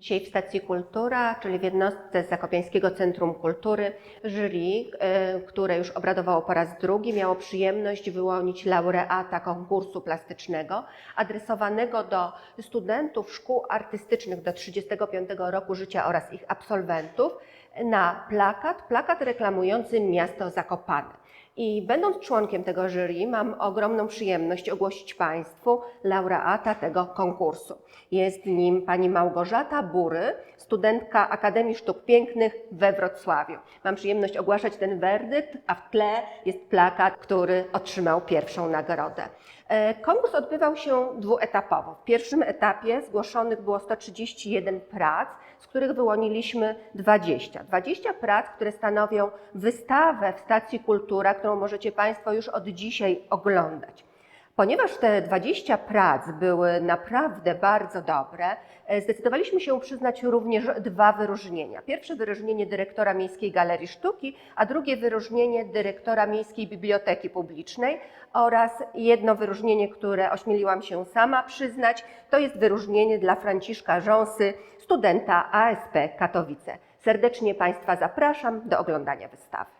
Dzisiaj w Stacji Kultura, czyli w jednostce Zakopiańskiego Centrum Kultury, jury, e, które już obradowało po raz drugi, miało przyjemność wyłonić laureata konkursu plastycznego adresowanego do studentów szkół artystycznych do 35 roku życia oraz ich absolwentów na plakat, plakat reklamujący miasto Zakopane. I będąc członkiem tego jury, mam ogromną przyjemność ogłosić Państwu laureata tego konkursu. Jest nim pani Małgorzata Bury, studentka Akademii Sztuk Pięknych we Wrocławiu. Mam przyjemność ogłaszać ten werdykt, a w tle jest plakat, który otrzymał pierwszą nagrodę. E, Konkurs odbywał się dwuetapowo. W pierwszym etapie zgłoszonych było 131 prac, z których wyłoniliśmy 20. 20 prac, które stanowią wystawę w stacji Kultura, którą możecie Państwo już od dzisiaj oglądać. Ponieważ te 20 prac były naprawdę bardzo dobre, e, zdecydowaliśmy się przyznać również dwa wyróżnienia. Pierwsze wyróżnienie dyrektora Miejskiej Galerii Sztuki, a drugie wyróżnienie dyrektora Miejskiej Biblioteki Publicznej oraz jedno wyróżnienie, które ośmieliłam się sama przyznać, to jest wyróżnienie dla Franciszka Rząsy, studenta ASP Katowice. Serdecznie Państwa zapraszam do oglądania wystawy.